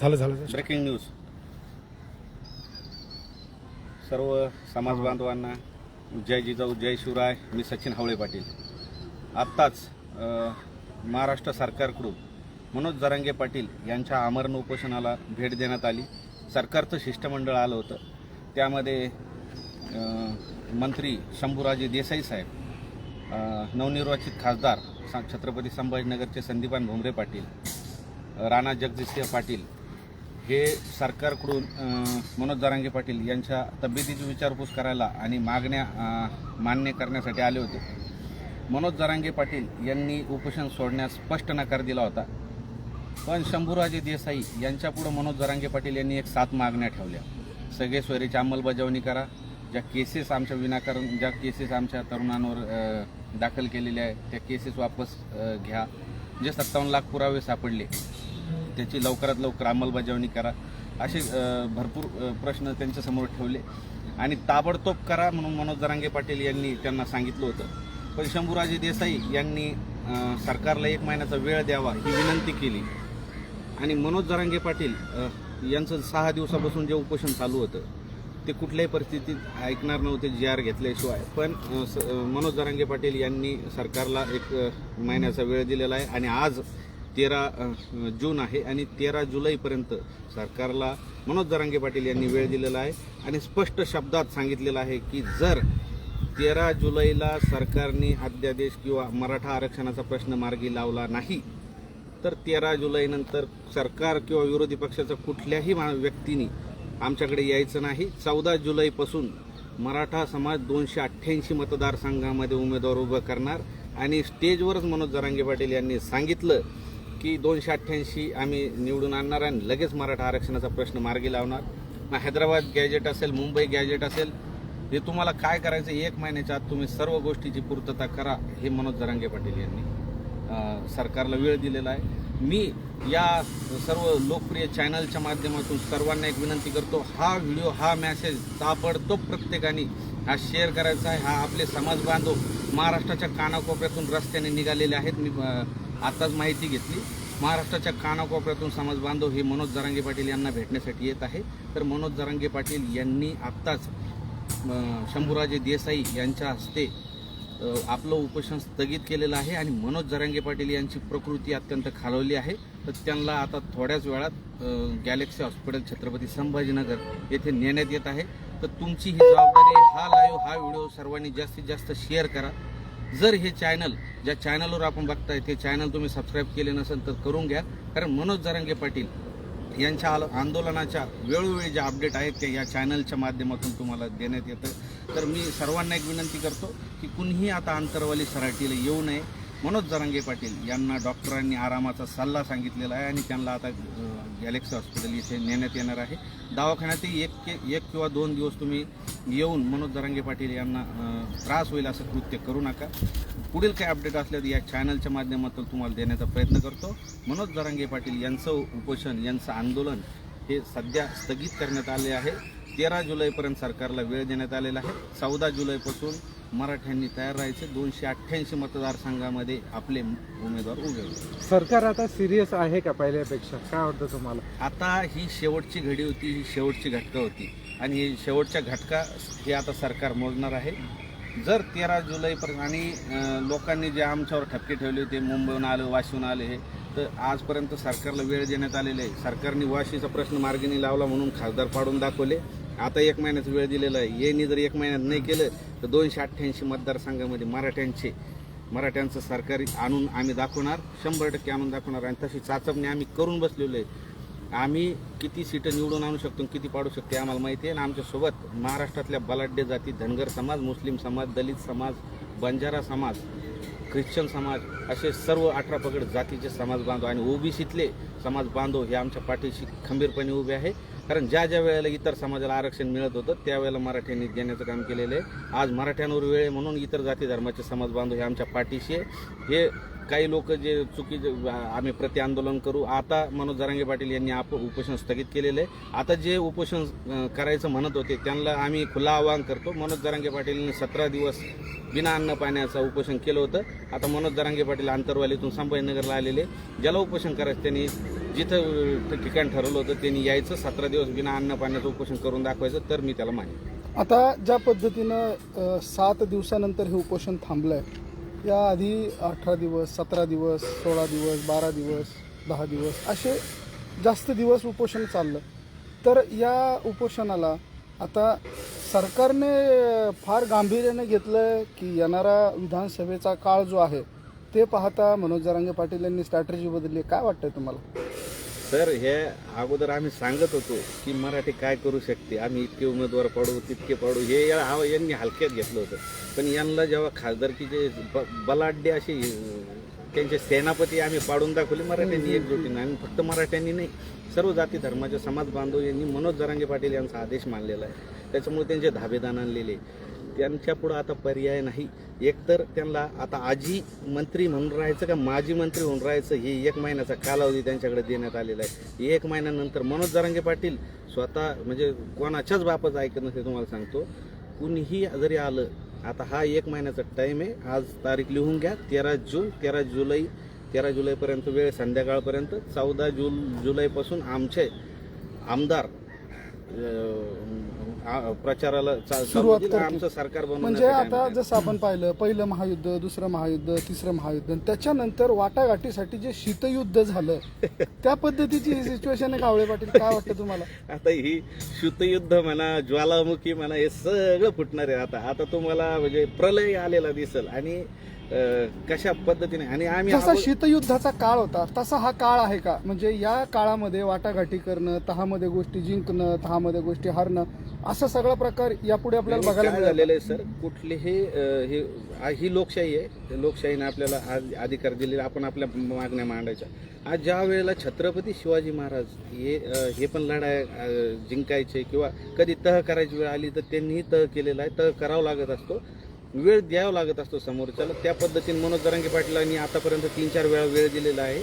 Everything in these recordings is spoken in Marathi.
झालं झालं झालं. Breaking news. सर्व समाज बांधवांना जय जिजाऊ जय शिवराय मी सचिन हावळे पाटील. आत्ताच अ, महाराष्ट्र सरकारकडून मनोज जरांगे पाटील यांच्या आमरण उपोषणाला भेट देण्यात आली. सरकारचं शिष्टमंडळ आलं होतं. त्यामध्ये अ, मंत्री शंभूराजे देसाई साहेब अ, नवनिर्वाचित खासदार सा- छत्रपती संभाजीनगरचे संदीपान भुमरे पाटील राणा जगजितसिंह पाटील हे सरकारकडून मनोज जरांगे पाटील यांच्या तब्येतीची विचारपूस करायला आणि मागण्या मान्य करण्यासाठी आले होते. मनोज जरांगे पाटील यांनी उपोषण सोडण्यास स्पष्ट नकार दिला होता. पण शंभूराजे देसाई यांच्यापुढं मनोज जरांगे पाटील यांनी एक सात मागण्या ठेवल्या. सगळे सोयरीची अंमलबजावणी करा. ज्या केसेस आमच्या विनाकारण ज्या केसेस आमच्या तरुणांवर दाखल केलेल्या आहेत त्या केसेस वापस घ्या. जे सत्तावन्न लाख पुरावे सापडले त्याची लवकरात लवकर अंमलबजावणी करा. असे भरपूर प्रश्न त्यांच्यासमोर ठेवले. आणि ताबडतोब करा म्हणून मनोज जरांगे पाटील यांनी त्यांना सांगितलं होतं. पण शंभूराजे देसाई यांनी सरकारला एक महिन्याचा वेळ द्यावा ही विनंती केली. आणि मनोज जरांगे पाटील यांचं सहा दिवसापासून जे उपोषण चालू होतं ते कुठल्याही परिस्थितीत ऐकणार नव्हते जी आर घेतल्याशिवाय. पण स- मनोज जरांगे पाटील यांनी सरकारला एक महिन्याचा वेळ दिलेला आहे. आणि आज तेरा जून आहे आणि तेरा जुलैपर्यंत सरकारला मनोज जरांगे पाटील यांनी वेळ दिलेला आहे आणि स्पष्ट शब्दात सांगितलेलं आहे की जर तेरा जुलैला सरकारने अध्यादेश किंवा मराठा आरक्षणाचा प्रश्न मार्गी लावला नाही तर तेरा जुलैनंतर सरकार किंवा विरोधी पक्षाचा कुठल्याही मा- व्यक्तीने आमच्याकडे यायचं नाही. चौदा जुलैपासून मराठा समाज दोनशे अठ्ठ्याऐंशी मतदारसंघामध्ये उमेदवार उभं करणार. आणि स्टेजवरच मनोज जरांगे पाटील यांनी सांगितलं की दोनशे अठ्ठ्याऐंशी आम्ही निवडून आणणार आणि लगेच मराठा आरक्षणाचा प्रश्न मार्गी लावणार. मग हैदराबाद गॅजेट असेल मुंबई गॅजेट असेल हे तुम्हाला काय करायचं एक महिन्याच्या आत तुम्ही सर्व गोष्टीची पूर्तता करा हे मनोज जरांगे पाटील यांनी सरकारला वेळ दिलेला आहे. मी या सर्व लोकप्रिय चॅनलच्या माध्यमातून सर्वांना एक विनंती करतो हा व्हिडिओ हा मॅसेज ताबडतोब प्रत्येकाने हा शेअर करायचा आहे. हा आपले समाज बांधव महाराष्ट्राच्या कानाकोपऱ्यातून रस्त्याने निघालेले आहेत. मी आताच माहिती घेतली. महाराष्ट्राच्या कानाकोपऱ्यातून समाज बांधव हे मनोज जरांगे पाटील यांना भेटण्यासाठी येत आहे. तर मनोज जरांगे पाटील यांनी आत्ताच शंभूराजे देसाई यांच्या हस्ते आपलं उपोषण स्थगित केलेलं आहे आणि मनोज जरांगे पाटील यांची प्रकृती अत्यंत खालवली आहे. तर त्यांना आता थोड्याच वेळात गॅलेक्सी हॉस्पिटल छत्रपती संभाजीनगर येथे नेण्यात येत आहे. तर तुमची ही जबाबदारी हा लाईव्ह हा व्हिडिओ सर्वांनी जास्तीत जास्त शेअर करा. जर हे चॅनल ज्या चॅनलवर आपण बघताय ते चॅनल तुम्ही सबस्क्राईब केले नसेल तर करून घ्या. कारण मनोज जरांगे पाटील यांच्या आंदोलनाच्या वेळोवेळी ज्या अपडेट आहेत त्या या चॅनलच्या माध्यमातून तुम्हाला देण्यात येतं तर मी सर्वांना एक विनंती करतो की कुणीही आता अंतरवाली सराटीला येऊ नये. मनोज जरांगे पाटील यांना डॉक्टरांनी आरामाचा सल्ला सांगितलेला आहे आणि त्यांना आता गॅलेक्सी हॉस्पिटल इथे नेण्यात येणार आहे. दवाखान्यातही एक के- एक किंवा दोन दिवस तुम्ही येऊन मनोज जरांगे पाटील यांना त्रास होईल असं कृत्य करू नका. पुढील काही अपडेट असल्यास या चॅनलच्या माध्यमातून तुम्हाला देण्याचा प्रयत्न करतो. मनोज जरांगे पाटील यांचं उपोषण यांचं आंदोलन हे सध्या स्थगित करण्यात आले आहे. तेरा जुलैपर्यंत सरकारला वेळ देण्यात आलेला आहे. चौदा जुलैपासून मराठ्यांनी तयार राहायचे. दोनशे अठ्ठ्याऐंशी मतदारसंघामध्ये आपले उमेदवार उभे होते. सरकार आता सिरियस आहे का पहिल्यापेक्षा? काय वाटतं तुम्हाला? आता ही शेवटची घडी होती ही शेवटची घटका होती. आणि ही शेवटच्या घटका हे आता सरकार मोजणार आहे. जर तेरा जुलैपर्यंत आणि लोकांनी जे आमच्यावर ठपके ठेवले होते मुंबईहून आले वाशीहून आले हे तर आजपर्यंत सरकारला वेळ देण्यात आलेला आहे. सरकारने वाशीचा प्रश्न मार्गीने लावला म्हणून खासदार पाडून दाखवले. आता एक महिन्याचा वेळ दिलेला आहे. यांनी जर एक महिन्यात नाही केलं तर दोनशे अठ्ठ्याऐंशी मतदारसंघामध्ये मराठ्यांचे मराठ्यांचं सरकारी आणून आम्ही दाखवणार शंभर टक्के आणून दाखवणार. आणि तशी चाचपणी आम्ही करून बसलेलो आहे. आम्ही किती सीटं निवडून आणू शकतो किती पाडू शकतो आम्हाला माहिती आहे. आणि आमच्यासोबत महाराष्ट्रातल्या बलाढ्य जाती धनगर समाज मुस्लिम समाज दलित समाज बंजारा समाज ख्रिश्चन समाज असे सर्व अठरा पगड जातीचे समाज बांधव आणि ओबीसीतले समाज बांधव हे आमच्या पाठीशी खंबीरपणे उभे आहे. कारण ज्या ज्या वेळेला इतर समाजाला आरक्षण मिळत होतं त्यावेळेला मराठ्यांनी देण्याचं काम केलेलं आहे. आज मराठ्यांवर वेळ आहे म्हणून इतर जाती धर्माचे समाज बांधव हे आमच्या पाठीशी हे काही लोक जे चुकीचे आम्ही प्रति आंदोलन करू. आता मनोज जरांगे पाटील यांनी आप उपोषण स्थगित केलेलं आहे. आता जे उपोषण करायचं म्हणत होते त्यांना आम्ही खुला आवाहन करतो. मनोज जरांगे पाटीलनी सतरा दिवस बिना अन्न पाण्याचं उपोषण केलं होतं. आता मनोज जरांगे पाटील आंतरवालीतून संभाजीनगरला आलेले ज्याला उपोषण करायचं त्यांनी जिथं ठिकाण ठरवलं होतं त्यांनी यायचं सतरा दिवस बिना अन्न पाण्याचं उपोषण करून दाखवायचं तर मी त्याला मानेन. आता ज्या पद्धतीनं सात दिवसानंतर हे उपोषण थांबलं आहे याआधी अठरा दिवस सतरा दिवस सोळा दिवस बारा दिवस दहा दिवस असे जास्त दिवस उपोषण चाललं. तर या उपोषणाला आता सरकारने फार गांभीर्याने घेतलं की येणारा विधानसभेचा काळ जो आहे ते पाहता मनोज जरांगे पाटील यांनी स्ट्रॅटेजी बदलली काय वाटतंय तुम्हाला? सर हे अगोदर आम्ही सांगत होतो की मराठी काय करू शकते? आम्ही इतके उमेदवार पाडू तितके पाडू. हे या- हा- यांनी हलक्यात घेतलं होतं. पण यांना जेव्हा खासदारकीचे ब- बलाढ्य असे त्यांचे सेनापती आम्ही पाडून दाखवले मराठ्यांनी एकजुटीने. आणि फक्त मराठ्यांनी नाही सर्व जाती धर्माचे समाज बांधव यांनी मनोज जरांगे पाटील यांचा आदेश मानलेला आहे. त्याच्यामुळे त्यांचे धाबेदान आणलेले. त्यांच्या पुढं आता पर्याय नाही. एकतर त्यांना आता आजी मंत्री म्हणून राहायचं का माजी मंत्री होऊन राहायचं हे एक महिन्याचा कालावधी त्यांच्याकडे देण्यात आलेला आहे. एक महिन्यानंतर मनोज जरांगे पाटील स्वतः म्हणजे कोणाच्याच बापच ऐकत नसते तुम्हाला सांगतो. कुणीही जरी आलं आता हा एक महिन्याचा टाईम आहे. आज तारीख लिहून घ्या तेरा जून तेरा जुलै तेरा जुलैपर्यंत वेळ संध्याकाळपर्यंत. चौदा जुल जुलैपासून आमचे आमदार प्रचाराला सुरुवात. आमचं सरकार म्हणजे आता. जसं आपण पाहिलं पहिलं महायुद्ध दुसरं महायुद्ध तिसरं महायुद्ध आणि त्याच्यानंतर वाटाघाटीसाठी जे शीतयुद्ध झालं त्या पद्धतीची सिच्युएशन आहे कावळे पाटील काय वाटतं तुम्हाला आता ही शुद्धयुद्ध म्हणा ज्वालामुखी म्हणा हे सगळं फुटणार आहे आता आता तुम्हाला म्हणजे प्रलय आलेला दिसल आणि कशा पद्धतीने? आणि आम्ही जसा शीतयुद्धाचा काळ होता तसा हा काळ आहे का? म्हणजे या काळामध्ये वाटाघाटी करणं तहामध्ये गोष्टी जिंकणं तहामध्ये गोष्टी हारणं असा सगळा प्रकार यापुढे आपल्याला बघायला काय मिळेल. झालेलं आहे सर? कुठलीही हे ही लोकशाही आहे. लोकशाहीने आपल्याला आज अधिकार दिलेले आपण आपल्या मागण्या मांडायच्या. आज ज्या वेळेला छत्रपती शिवाजी महाराज हे हे पण लढाई अं, जिंकायचे किंवा कधी तह करायची वेळ आली तर त्यांनीही तह केलेला आहे. तह करावा लागत असतो. वेळ द्यावा लागत असतो समोरच्याला. त्या पद्धतीने मनोज जरांगे पाटलांनी आतापर्यंत तीन चार वेळा वेळ दिलेला आहे.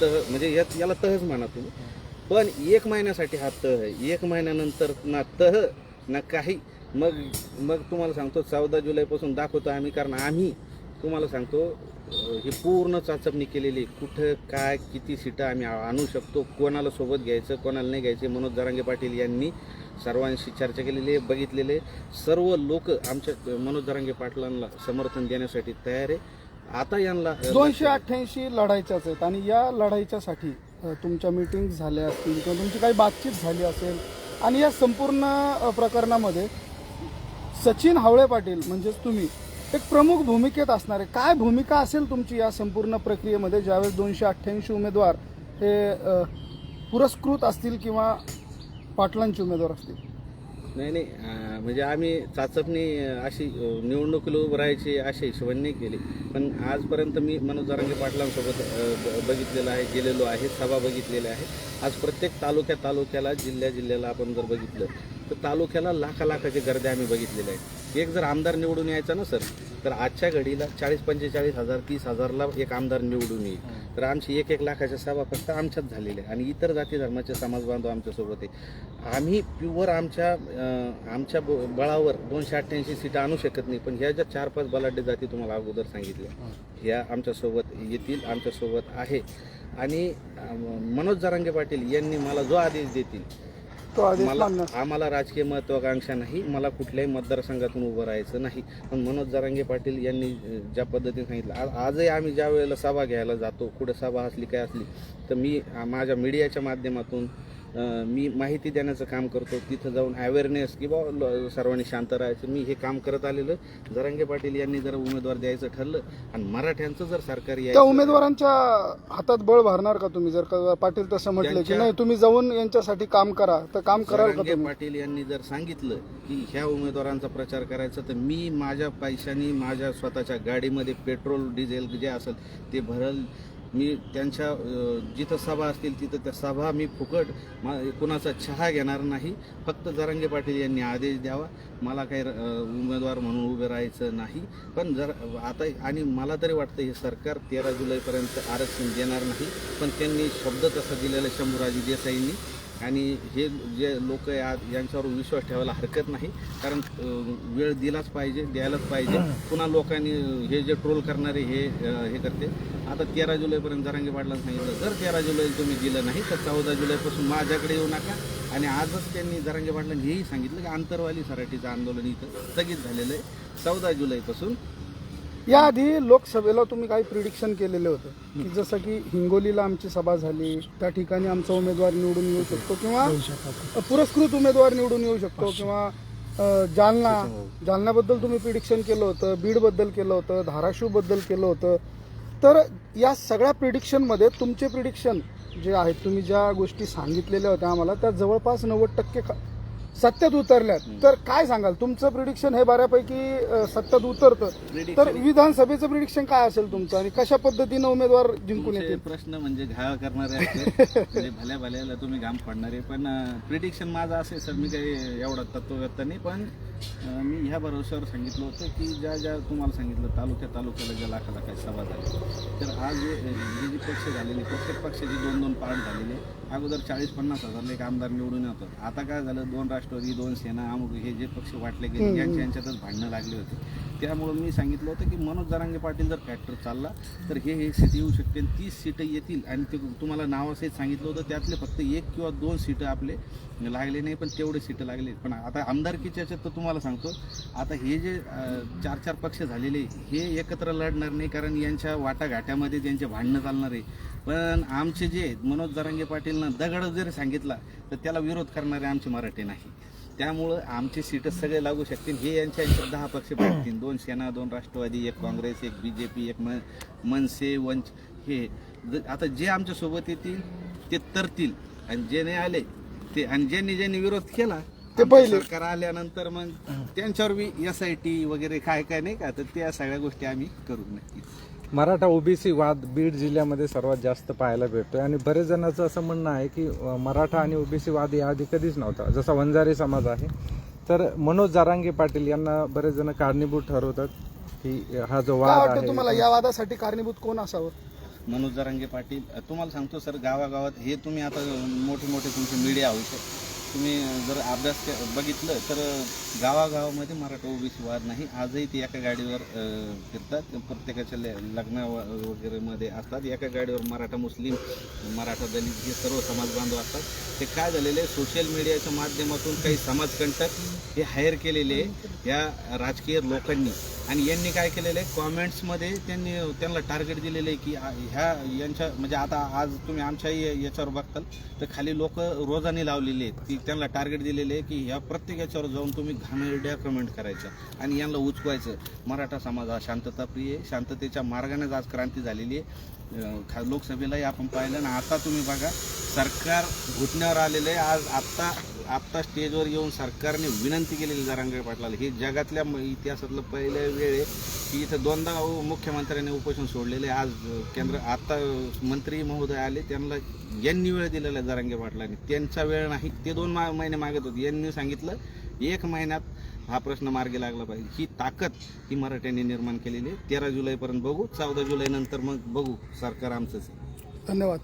तह म्हणजे यात याला तहच म्हणा तुम्ही. पण एक महिन्यासाठी हा तह आहे. एक महिन्यानंतर ना तह ना काही. मग मग तुम्हाला सांगतो चौदा जुलैपासून दाखवतो आम्ही कारण आम्ही तुम्हाला सांगतो ही पूर्ण चाचपणी केलेली कुठं काय किती सीटं आम्ही आ- आणू शकतो कोणाला सोबत घ्यायचं कोणाला नाही घ्यायचे मनोज जरांगे पाटील यांनी सर्वांशी चर्चा केलेली आहे बघितलेले सर्व लोक आमच्या मनोज जरांगे पाटलांना समर्थन देण्यासाठी तयार आहे. आता यांना दोनशे अठ्ठ्याऐंशी लढायच्याच आहेत आणि या लढाईच्यासाठी तुमच्या मीटिंग झाल्या असतील किंवा तुमची काही बातचीत झाली असेल आणि या संपूर्ण प्रकरणामध्ये सचिन हावळे पाटील म्हणजेच तुम्ही एक प्रमुख भूमिकेत असणारे काय भूमिका असेल तुमची या संपूर्ण प्रक्रियेमध्ये ज्यावेळेस दोनशे अठ्ठ्याऐंशी उमेदवार हे पुरस्कृत असतील किंवा पाटलांचे उमेदवार असतील. नाही नाही अं, म्हणजे आम्ही चाचपणी अशी अं, निवडणुकीला उभं राहायची अशा हिशोबाने नाही केली. पण आजपर्यंत मी मनोज जारंगे पाटलांसोबत अं, ब- बघितलेलं आहे गेलेलो आहे सभा बघितलेल्या आहे आज प्रत्येक तालुक्या तालुक्याला जिल्ह्या जिल्ह्याला आपण जर बघितलं तर तालुक्याला लाखा लाखाचे गर्दे आम्ही बघितलेले आहेत. एक जर आमदार निवडून यायचा ना सर तर आजच्या घडीला चाळीस पंचेचाळीस हजार तीस हजारला एक आमदार निवडून येईल. तर आमची एक एक लाखाच्या सभा फक्त आमच्याच झालेल्या आहे आणि इतर जाती धर्माचे समाज बांधव आमच्यासोबत आहे. आम्ही प्युअर आमच्या आमच्या ब- बळावर दोनशे अठ्ठ्याऐंशी सीटं आणू शकत नाही. पण ह्या ज्या चार पाच बलाढ्य जाती तुम्हाला अगोदर सांगितल्या ह्या आमच्यासोबत येतील आमच्यासोबत आहे. आणि मनोज जरांगे पाटील यांनी मला जो आदेश देतील तो आदेश मला आम्हाला राजकीय महत्वाकांक्षा नाही मला कुठल्याही मतदारसंघातून उभं राहायचं नाही. पण मनोज जरांगे पाटील यांनी ज्या पद्धतीने सांगितलं आ- आजही आम्ही ज्या वेळेला सभा घ्यायला जातो कुठं सभा असली काय असली तर मी माझ्या मीडियाच्या माध्यमातून मी माहिती देण्याचं काम करतो. तिथं जाऊन अवेअरनेस की बा सर्वांनी शांत राहायचं. मी हे काम करत आलेलं. जरांगे पाटील यांनी जर उमेदवार द्यायचं ठरलं. आणि मराठ्यांचं जर सरकार त्या उमेदवारांच्या हातात बळ भरणार का तुम्ही? जर पाटील तसं म्हटलं की नाही तुम्ही जाऊन यांच्यासाठी काम करा. तर काम कराल का पाटील यांनी जर सांगितलं की ह्या उमेदवारांचा प्रचार करायचा तर मी माझ्या पैशानी माझ्या स्वतःच्या गाडीमध्ये पेट्रोल डिझेल जे असेल ते भरल. मी त्यांच्या जिथं सभा असतील तिथं त्या सभा मी फुकट मा कुणाचा चहा घेणार नाही. फक्त जरांगे पाटील यांनी आदेश द्यावा. मला काही उमेदवार म्हणून उभे राहायचं नाही. पण जर आता आणि मला तरी वाटतं हे सरकार तेरा जुलैपर्यंत आरक्षण देणार नाही. पण त्यांनी शब्द तसा दिलेला शंभूराजी देसाईंनी. आणि हे जे लोक आज यांच्यावर विश्वास ठेवायला हरकत नाही. कारण वेळ दिलाच पाहिजे द्यायलाच पाहिजे. पुन्हा लोकांनी हे जे ट्रोल करणारे हे हे करते. आता तेरा जुलैपर्यंत जरांगे पाटलांना सांगितलं जर तेरा जुलै तुम्ही दिलं नाही तर चौदा जुलैपासून माझ्याकडे येऊ नका. आणि आजच त्यांनी जरांगे पाटलांनी हेही सांगितलं की आंतरवाली सराठीचं आंदोलन इथं स्थगित झालेलं आहे. चौदा जुलैपासून याआधी लोकसभेला तुम्ही काही प्रिडिक्शन केलेले होते. की जसं की हिंगोलीला आमची सभा झाली त्या ठिकाणी आमचा उमेदवार निवडून येऊ शकतो किंवा पुरस्कृत उमेदवार निवडून येऊ शकतो किंवा जालना. जालन्याबद्दल तुम्ही प्रिडिक्शन केलं होतं बीडबद्दल केलं होतं धाराशिवबद्दल केलं होतं. तर या सगळ्या प्रिडिक्शनमध्ये तुमचे प्रिडिक्शन जे आहेत तुम्ही ज्या गोष्टी सांगितलेल्या होत्या आम्हाला त्या जवळपास नव्वद टक्के सत्यात उतरल्यात. तर काय सांगाल? तुमचं प्रिडिक्शन हे बऱ्यापैकी सत्यात उतरतं. तर विधानसभेचं प्रिडिक्शन काय असेल तुमचं? आणि कशा पद्धतीनं उमेदवार जिंकून येतील? प्रश्न म्हणजे घाव करणारे म्हणजे भल्या भल्याला तुम्ही घाम पडणारे पण प्रिडिक्शन माझं असेल सर मी काही एवढा तत्ववेत्ता नाही. पण मी ह्या भरोश्यावर सांगितलं होतं की ज्या ज्या तुम्हाला सांगितलं तालुक्या तालुक्याला ज्या लाखाला काही सभा झाली तर आज जे जे पक्ष झालेले प्रत्येक पक्षाचे दोन दोन पार्ट झालेले. अगोदर चाळीस पन्नास हजारला एक आमदार निवडून येतो आता काय झालं? दोन राष्ट्रवादी दोन सेना अमुक हे जे पक्ष वाटले गेले यांच्या यांच्यातच भांडणं लागली होती. त्यामुळं मी सांगितलं होतं की मनोज जरांगे पाटील जर फॅक्टर चालला तर हे हे सीट येऊ शकते तीस सीटं येतील आणि ते तुम्हाला नावासहित सांगितलं होतं. त्यातले फक्त एक किंवा दोन सीटं आपले लागले नाही पण तेवढे सीटं लागले. पण आता आमदारकीच्या याच्यात तर तुम्हाला सांगतो आता हे जे चार चार पक्ष झालेले हे एकत्र लढणार नाही कारण यांच्या वाटाघाट्यामध्ये त्यांचे भांडणं चालणार आहे पण आमचे जे मनोज जरांगे पाटीलनं दगड जरी सांगितला तर त्याला विरोध करणारे आमचे मराठी नाही. त्यामुळं आमचे सीटं सगळे लागू शकतील. हे यांच्या यांच्यात दहा पक्ष पडतील. दोन सेना दोन राष्ट्रवादी एक काँग्रेस एक बी जे पी एक मन मनसे वंच हे. ज- आता जे आमच्यासोबत येतील ते तरतील. आणि जे नाही आले ते आणि ज्यांनी ज्यांनी विरोध केला ते पहिले. सरकार आल्यानंतर मग त्यांच्यावर बी एस आय टी वगैरे काय काय नाही का तर त्या सगळ्या गोष्टी आम्ही करू नक्कीच मराठा ओबीसी वाद बीड जिल्ह्यामध्ये सर्वात जास्त पाहायला भेटतोय. आणि बरेच जणांचं असं म्हणणं आहे की मराठा आणि ओबीसी वाद याआधी कधीच नव्हता. जसा वंजारी समाज आहे. तर मनोज जारांगे पाटील यांना बरेच जण कारणीभूत ठरवतात की हा जो वाद वाटतं तुम्हाला? आहे या वादासाठी कारणीभूत कोण असावं? मनोज जरांगे पाटील तुम्हाला सांगतो सर गावागावात हे तुम्ही आता मोठे मोठे तुमचे मीडिया होते तुम्ही जर अभ्यास बघितलं तर गावागावामध्ये मराठा ओबीसी वाद नाही. आजही ते एका गाडीवर फिरतात. प्रत्येकाच्या लग्न व- असतात. एका गाडीवर मराठा मुस्लिम मराठा दलित हे सर्व समाज बांधव असतात. ते काय झालेले सोशल मीडियाच्या माध्यमातून काही समाजकंटक हे हायर केलेले या राजकीय लोकांनी आणि यांनी काय केलेलं आहे? कॉमेंट्समध्ये त्यांनी त्यांना टार्गेट दिलेलं आहे की ह्या यांच्या म्हणजे आता आज तुम्ही आमच्याही याच्यावर बघताल तर खाली लोक रोजाने लावलेली आहेत की त्यांना टार्गेट दिलेले आहे की ह्या प्रत्येक याच्यावर जाऊन तुम्ही घाणेरड्या कमेंट करायच्या आणि यांना उचकवायचं. मराठा समाज हा शांतताप्रिय आहे. शांततेच्या मार्गानेच आज क्रांती झालेली आहे. खा लोकसभेलाही आपण पाहिलं ना आता तुम्ही बघा सरकार घुटण्यावर आलेलं आहे. आज आत्ता आत्ता स्टेजवर येऊन सरकारने विनंती केलेली जरांगे पाटलाला. हे जगातल्या म- इतिहासातलं पहिल्या वेळ आहे. की इथं दोनदा मुख्यमंत्र्यांनी उपोषण सोडलेले आहे. आज केंद्र आत्ता मंत्री महोदय आले त्यांना यांनी वेळ दिलेला आहे पाटलाने. त्यांचा वेळ नाही. ते दोन मा- महिने मागत होते. यांनी सांगितलं एक महिन्यात हा प्रश्न मार्गी लागला पाहिजे. ही ताकद ही मराठ्यांनी निर्माण केलेली आहे. तेरा जुलैपर्यंत बघू. चौदा जुलैनंतर मग बघू. सरकार आमचंच धन्यवाद.